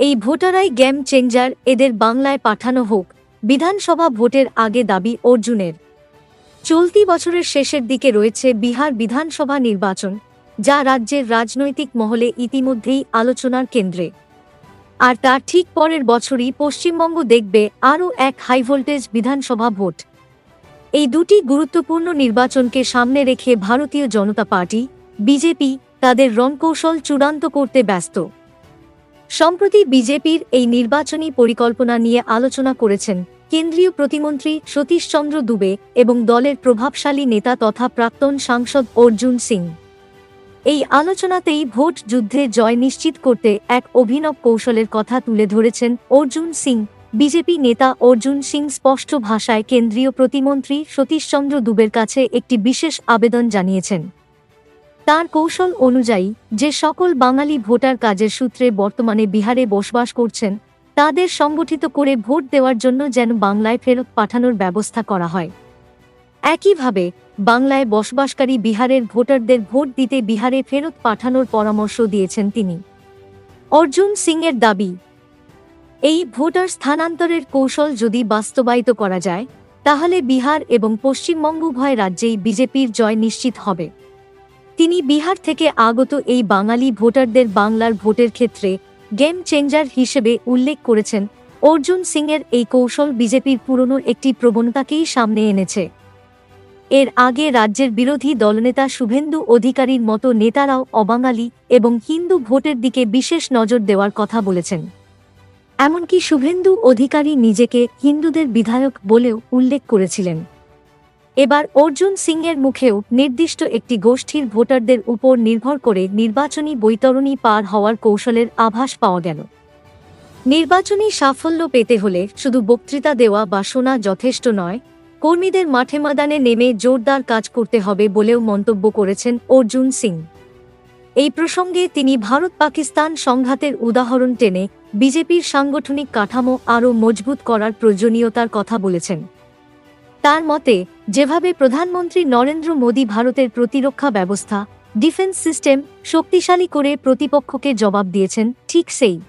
এই ভোটারাই game changer এদের বাংলায় পাঠানো হোক, বিধানসভা ভোটের আগে দাবি অর্জুনের। চলতি বছরের শেষের দিকে রয়েছে বিহার বিধানসভা নির্বাচন, যা রাজ্যের রাজনৈতিক মহলে ইতিমধ্যেই আলোচনার কেন্দ্রে। আর তার ঠিক পরের বছরই পশ্চিমবঙ্গ দেখবে আরও এক হাইভোল্টেজ বিধানসভা ভোট। এই দুটি গুরুত্বপূর্ণ নির্বাচনকে সামনে রেখে ভারতীয় জনতা পার্টি, বিজেপি, তাদের রণকৌশল চূড়ান্ত করতে ব্যস্ত। সম্প্রতি বিজেপির এই নির্বাচনী পরিকল্পনা নিয়ে আলোচনা করেছেন কেন্দ্রীয় প্রতিমন্ত্রী সতীশচন্দ্র দুবে এবং দলের প্রভাবশালী নেতা তথা প্রাক্তন সাংসদ অর্জুন সিং। এই আলোচনাতেই ভোট যুদ্ধে জয় নিশ্চিত করতে এক অভিনব কৌশলের কথা তুলে ধরেছেন অর্জুন সিং। বিজেপি নেতা অর্জুন সিং স্পষ্ট ভাষায় কেন্দ্রীয় প্রতিমন্ত্রী সতীশচন্দ্র দুবের কাছে একটি বিশেষ আবেদন জানিয়েছেন। তার কৌশল অনুযায়ী, যে সকল বাঙালি ভোটার কাজের সূত্রে বর্তমানে বিহারে বসবাস করছেন, তাদের সংগঠিত করে ভোট দেওয়ার জন্য যেন বাংলায় ফেরত পাঠানোর ব্যবস্থা করা হয়। একইভাবে, বাংলায় বসবাসকারী বিহারের ভোটারদের ভোট দিতে বিহারে ফেরত পাঠানোর পরামর্শ দিয়েছেন তিনি। অর্জুন সিংয়ের দাবি, এই ভোটার স্থানান্তরের কৌশল যদি বাস্তবায়িত করা যায়, তাহলে বিহার এবং পশ্চিমবঙ্গ উভয় রাজ্যেই বিজেপির জয় নিশ্চিত হবে। তিনি বিহার থেকে আগত এই বাঙালি ভোটারদের বাংলার ভোটের ক্ষেত্রে গেম চেঞ্জার হিসেবে উল্লেখ করেছেন। অর্জুন সিংয়ের এই কৌশল বিজেপির পুরনো একটি প্রবণতাকেই সামনে এনেছে। এর আগে রাজ্যের বিরোধী দলনেতা শুভেন্দু অধিকারীর মতো নেতারাও অবাঙালি এবং হিন্দু ভোটের দিকে বিশেষ নজর দেওয়ার কথা বলেছেন। এমনকি শুভেন্দু অধিকারী নিজেকে হিন্দুদের বিধায়ক বলেও উল্লেখ করেছিলেন। এবার অর্জুন সিংয়ের মুখেও নির্দিষ্ট একটি গোষ্ঠীর ভোটারদের উপর নির্ভর করে নির্বাচনী বৈতরণী পার হওয়ার কৌশলের আভাস পাওয়া গেল। নির্বাচনী সাফল্য পেতে হলে শুধু বক্তৃতা দেওয়া বা শোনা যথেষ্ট নয়, কর্মীদের মাঠে মাদানে নেমে জোরদার কাজ করতে হবে বলেও মন্তব্য করেছেন অর্জুন সিং। এই প্রসঙ্গে তিনি ভারত পাকিস্তান সংঘাতের উদাহরণ টেনে বিজেপির সাংগঠনিক কাঠামো আরও মজবুত করার প্রয়োজনীয়তার কথা বলেছেন। তার মতে, যেভাবে প্রধানমন্ত্রী নরেন্দ্র মোদী ভারতের প্রতিরক্ষা ব্যবস্থা, ডিফেন্স সিস্টেম শক্তিশালী করে প্রতিপক্ষকে জবাব দিয়েছেন, ঠিক সেই।